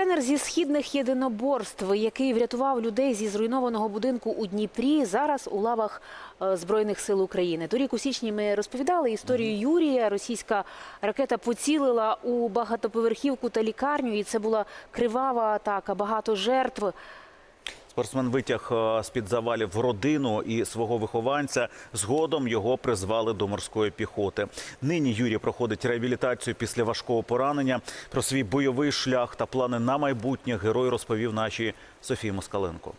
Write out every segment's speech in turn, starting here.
Тренер зі східних єдиноборств, який врятував людей зі зруйнованого будинку у Дніпрі, зараз у лавах е, Збройних сил України. Торік у січні ми розповідали історію Юрія. Російська ракета поцілила у багатоповерхівку та лікарню, і це була кривава атака, багато жертв. Спортсмен витяг е, з-під завалів родину і свого вихованця. Згодом його призвали до морської піхоти. Нині Юрій проходить реабілітацію після важкого поранення. Про свій бойовий шлях та плани на майбутнє герой розповів нашій Софії Москаленко.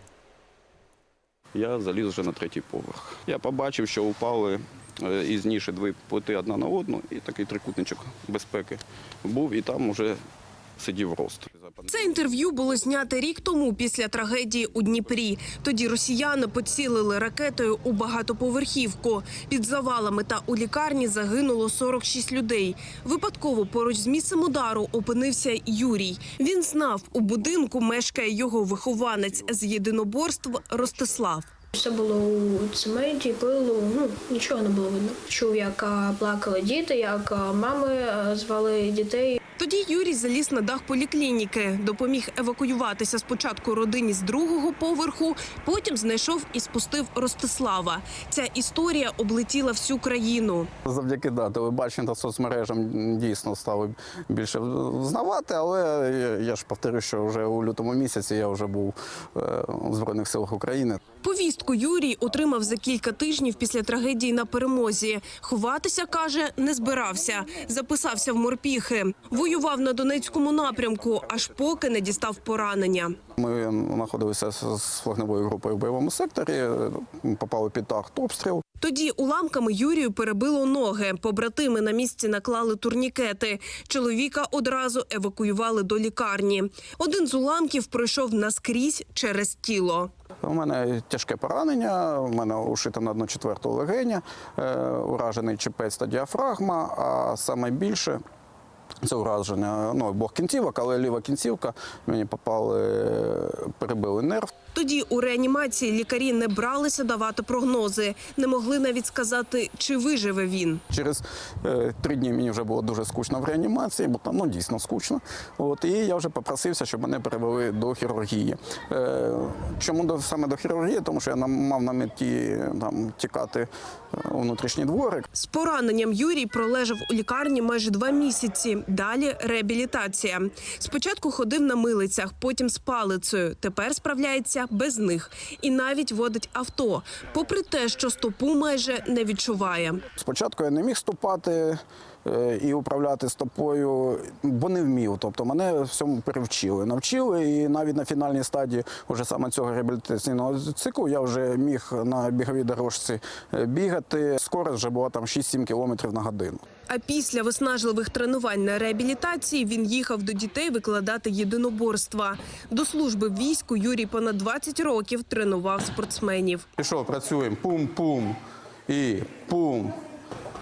Я заліз вже на третій поверх. Я побачив, що упали е, із ніші дві плити одна на одну, і такий трикутничок безпеки був, і там вже сидів рост. Це інтерв'ю було знято рік тому після трагедії у Дніпрі. Тоді росіяни поцілили ракетою у багатоповерхівку. Під завалами та у лікарні загинуло 46 людей. Випадково поруч з місцем удару опинився Юрій. Він знав, у будинку мешкає його вихованець з єдиноборств Ростислав. Все було у цементі, пилу, ну нічого не було видно. Чув, як плакали діти, як мами звали дітей. Тоді Юрій заліз на дах поліклініки, допоміг евакуюватися спочатку родині з другого поверху, потім знайшов і спустив Ростислава. Ця історія облетіла всю країну. Завдяки да, телебаченню та соцмережам дійсно стали більше знавати, але я- я ж повторю, що вже у лютому місяці я вже був е, в Збройних силах України. Повістку Юрій отримав за кілька тижнів після трагедії на перемозі. Ховатися каже, не збирався. Записався в морпіхи. Воював на Донецькому напрямку, аж поки не дістав поранення. Ми знаходилися з вогневою групою в бойовому секторі, е, попали під артобстріл. Тоді уламками Юрію перебило ноги. Побратими на місці наклали турнікети. Чоловіка одразу евакуювали до лікарні. Один з уламків пройшов наскрізь через тіло. У мене тяжке поранення, у мене ушита на одну четверту легеня, е, уражений чепець та діафрагма, а саме більше це ураження ну, обох кінцівок, але ліва кінцівка мені попали, перебили нерв. Тоді у реанімації лікарі не бралися давати прогнози, не могли навіть сказати, чи виживе він. Через е, три дні мені вже було дуже скучно в реанімації, бо там ну, дійсно скучно. От, і я вже попросився, щоб мене перевели до хірургії. Е, чому до, саме до хірургії? Тому що я мав на меті там, тікати е, у внутрішній дворик. З пораненням Юрій пролежав у лікарні майже два місяці. Далі реабілітація. Спочатку ходив на милицях, потім з палицею. Тепер справляється без них і навіть водить авто, попри те, що стопу майже не відчуває. Спочатку я не міг ступати і управляти стопою, бо не вмів. Тобто мене всьому перевчили. Навчили, і навіть на фінальній стадії уже саме цього реабілітаційного циклу я вже міг на біговій дорожці е, бігати. Скорость вже була там 6-7 кілометрів на годину. А після виснажливих тренувань на реабілітації він їхав до дітей викладати єдиноборства. До служби в війську Юрій понад 20 років тренував спортсменів. Пішов, працюємо, пум-пум і пум.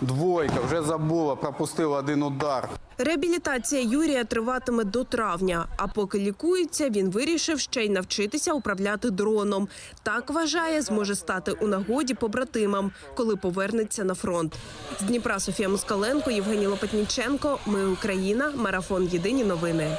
Двойка, вже забула, пропустила один удар. Реабілітація Юрія триватиме до травня. А поки лікується, він вирішив ще й навчитися управляти дроном. Так вважає, зможе стати у нагоді побратимам, коли повернеться на фронт. З Дніпра Софія Москаленко, Євгеній Лопатніченко. Ми Україна. Марафон Єдині новини.